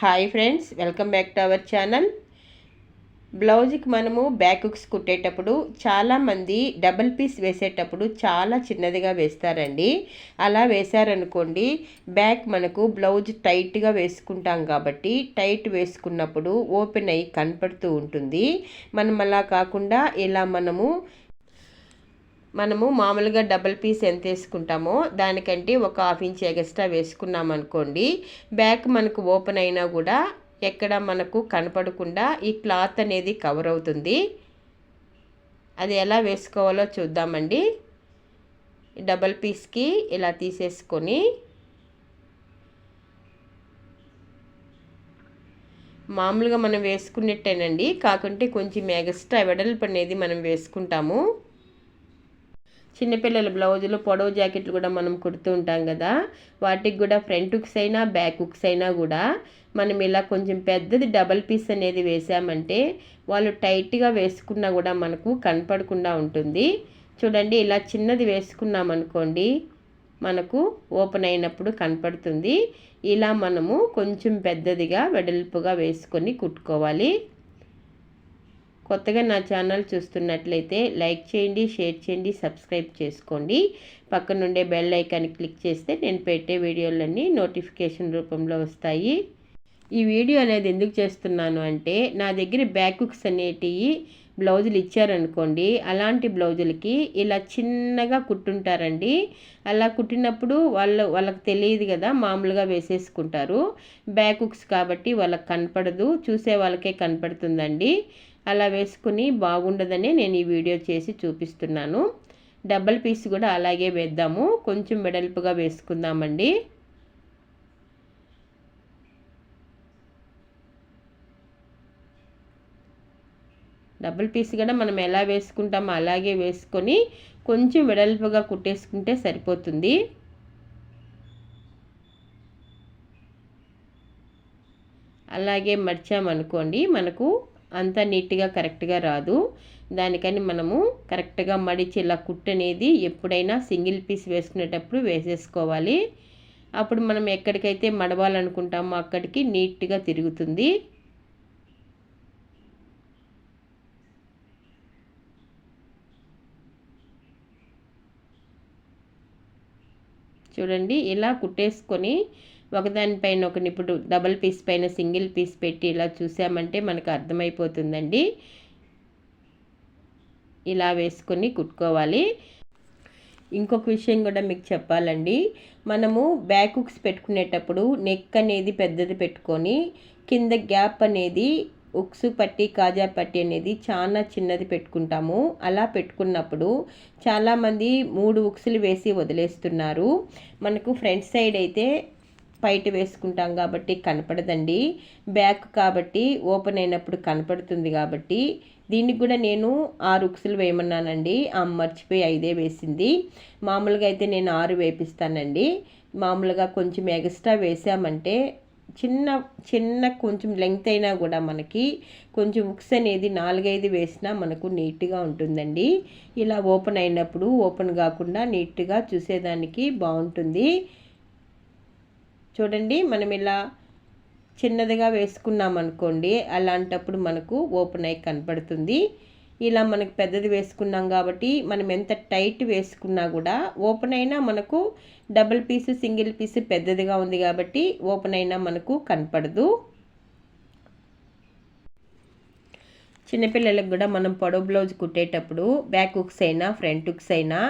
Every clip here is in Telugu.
Hi friends welcome back to our channel. బ్లౌజ్కి మనము బ్యాక్ హుక్స్ కుట్టేటప్పుడు చాలామంది డబల్ పీస్ వేసేటప్పుడు చాలా చిన్నదిగా వేస్తారండి. అలా వేశారనుకోండి బ్యాక్ మనకు బ్లౌజ్ టైట్గా వేసుకుంటాం కాబట్టి టైట్ వేసుకున్నప్పుడు ఓపెన్ అయ్యి కనపడుతూ ఉంటుంది. మనం అలా కాకుండా ఇలా మనము మనము మామూలుగా డబల్ పీస్ ఎంత వేసుకుంటామో దానికంటే ఒక హాఫ్ ఇంచ్ ఎగస్ట్రా వేసుకున్నాం అనుకోండి బ్యాక్ మనకు ఓపెన్ అయినా కూడా ఎక్కడ మనకు కనపడకుండా ఈ క్లాత్ అనేది కవర్ అవుతుంది. అది ఎలా వేసుకోవాలో చూద్దామండి. డబల్ పీస్కి ఇలా తీసేసుకొని మామూలుగా మనం వేసుకున్నట్టేనండి కాకుంటే కొంచెం ఎగస్ట్రా వెడల్పు అనేది మనం వేసుకుంటాము. చిన్నపిల్లల బ్లౌజులు పొడవు జాకెట్లు కూడా మనం కుడుతూ ఉంటాం కదా. వాటికి కూడా ఫ్రంట్ హుక్స్ అయినా బ్యాక్ హుక్స్ అయినా కూడా మనం ఇలా కొంచెం పెద్దది డబల్ పీస్ అనేది వేసామంటే వాళ్ళు టైట్గా వేసుకున్నా కూడా మనకు కనపడకుండా ఉంటుంది. చూడండి ఇలా చిన్నది వేసుకున్నాం అనుకోండి మనకు ఓపెన్ అయినప్పుడు కనపడుతుంది. ఇలా మనము కొంచెం పెద్దదిగా వెడల్పుగా వేసుకొని కుట్టుకోవాలి. కొత్తగా నా ఛానల్ చూస్తున్నట్లయితే లైక్ చేయండి షేర్ చేయండి సబ్స్క్రైబ్ చేసుకోండి. పక్కనుండే బెల్ ఐకాన్ క్లిక్ చేస్తే నేను పెట్టే వీడియోలన్నీ నోటిఫికేషన్ రూపంలో వస్తాయి. ఈ వీడియో అనేది ఎందుకు చేస్తున్నాను అంటే నా దగ్గర బ్యాకుక్స్ అనేటివి బ్లౌజులు ఇచ్చారనుకోండి అలాంటి బ్లౌజులకి ఇలా చిన్నగా కుట్టుంటారండి. అలా కుట్టినప్పుడు వాళ్ళు వాళ్ళకి తెలియదు కదా మామూలుగా వేసేసుకుంటారు. బ్యాకుక్స్ కాబట్టి వాళ్ళకి కనపడదు చూసే వాళ్ళకే కనపడుతుందండి. అలా వేసుకుని బాగుండదని నేను ఈ వీడియో చేసి చూపిస్తున్నాను. డబల్ పీస్ కూడా అలాగే వేద్దాము. కొంచెం వెడల్పుగా వేసుకుందామండి. డబుల్ పీస్ కూడా మనం ఎలా వేసుకుంటామో అలాగే వేసుకొని కొంచెం వెడల్పుగా కుట్టేసుకుంటే సరిపోతుంది. అలాగే మర్చామనుకోండి మనకు అంత నీట్గా కరెక్ట్గా రాదు. దానికని మనము కరెక్ట్గా మడిచి ఇలా కుట్టు అనేది ఎప్పుడైనా సింగిల్ పీస్ వేసుకునేటప్పుడు వేసేసుకోవాలి. అప్పుడు మనం ఎక్కడికైతే మడవాలనుకుంటామో అక్కడికి నీట్గా తిరుగుతుంది. చూడండి ఇలా కుట్టేసుకొని ఒకదానిపైన ఒకటి ఇప్పుడు డబల్ పీస్ పైన సింగిల్ పీస్ పెట్టి ఇలా చూసామంటే మనకు అర్థమైపోతుందండి. ఇలా వేసుకొని కుట్టుకోవాలి. ఇంకొక విషయం కూడా మీకు చెప్పాలండి. మనము బ్యాక్ హుక్స్ పెట్టుకునేటప్పుడు నెక్ అనేది పెద్దది పెట్టుకొని కింద గ్యాప్ అనేది ఉక్సు పట్టి కాజా పట్టి అనేది చాలా చిన్నది పెట్టుకుంటాము. అలా పెట్టుకున్నప్పుడు చాలామంది మూడు ఉక్సులు వేసి వదిలేస్తున్నారు. మనకు ఫ్రంట్ సైడ్ అయితే పైట వేసుకుంటాం కాబట్టి కనపడదండి. బ్యాక్ కాబట్టి ఓపెన్ అయినప్పుడు కనపడుతుంది కాబట్టి దీనికి కూడా నేను ఆరు ఉక్సులు వేయమన్నానండి. ఆ మర్చిపోయి ఐదే వేసింది. మామూలుగా అయితే నేను ఆరు వేపిస్తానండి. మామూలుగా కొంచెం ఎక్స్ట్రా వేసామంటే చిన్న చిన్న కొంచెం లెంగ్త్ అయినా కూడా మనకి కొంచెం ఉక్స్ అనేది నాలుగైదు వేసినా మనకు నీట్గా ఉంటుందండి. ఇలా ఓపెన్ అయినప్పుడు ఓపెన్ కాకుండా నీట్గా చూసేదానికి బాగుంటుంది. చూడండి మనం ఇలా చిన్నదిగా వేసుకున్నాం అనుకోండి అలాంటప్పుడు మనకు ఓపెన్ అయి కనపడుతుంది. ఇలా మనకు పెద్దది వేసుకున్నాం కాబట్టి మనం ఎంత టైట్ వేసుకున్నా కూడా ఓపెన్ అయినా మనకు డబుల్ పీసు సింగిల్ పీసు పెద్దదిగా ఉంది కాబట్టి ఓపెన్ అయినా మనకు కనపడదు. చిన్నపిల్లలకు కూడా మనం పొడవు బ్లౌజ్ కుట్టేటప్పుడు బ్యాక్ హుక్స్ అయినా ఫ్రంట్ హుక్స్ అయినా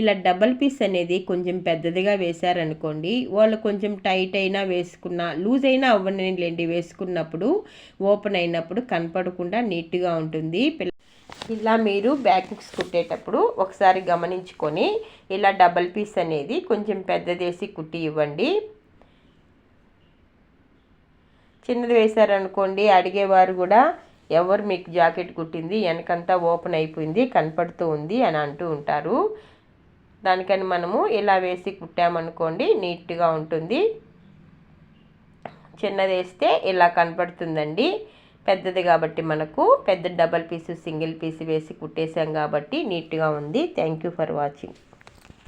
ఇలా డబల్ పీస్ అనేది కొంచెం పెద్దదిగా వేశారనుకోండి వాళ్ళు కొంచెం టైట్ అయినా వేసుకున్న లూజ్ అయినా అవ్వనండి వేసుకున్నప్పుడు ఓపెన్ అయినప్పుడు కనపడకుండా నీట్గా ఉంటుంది. ఇలా మీరు బ్యాక్ హుక్స్ కుట్టేటప్పుడు ఒకసారి గమనించుకొని ఇలా డబల్ పీస్ అనేది కొంచెం పెద్దదేసి కుట్టి ఇవ్వండి. చిన్నది వేశారనుకోండి అడిగేవారు కూడా ఎవరు మీకు జాకెట్ కుట్టింది వెనకంతా ఓపెన్ అయిపోయింది కనపడుతూ ఉంది అని అంటూ ఉంటారు. దానికని మనము ఇలా వేసి కుట్టామనుకోండి నీట్గా ఉంటుంది. చిన్నది వేస్తే ఇలా కనపడుతుందండి. పెద్దది కాబట్టి మనకు పెద్ద డబల్ పీసు సింగిల్ పీసు వేసి కుట్టేసాం కాబట్టి నీట్గా ఉంది. Thank you for watching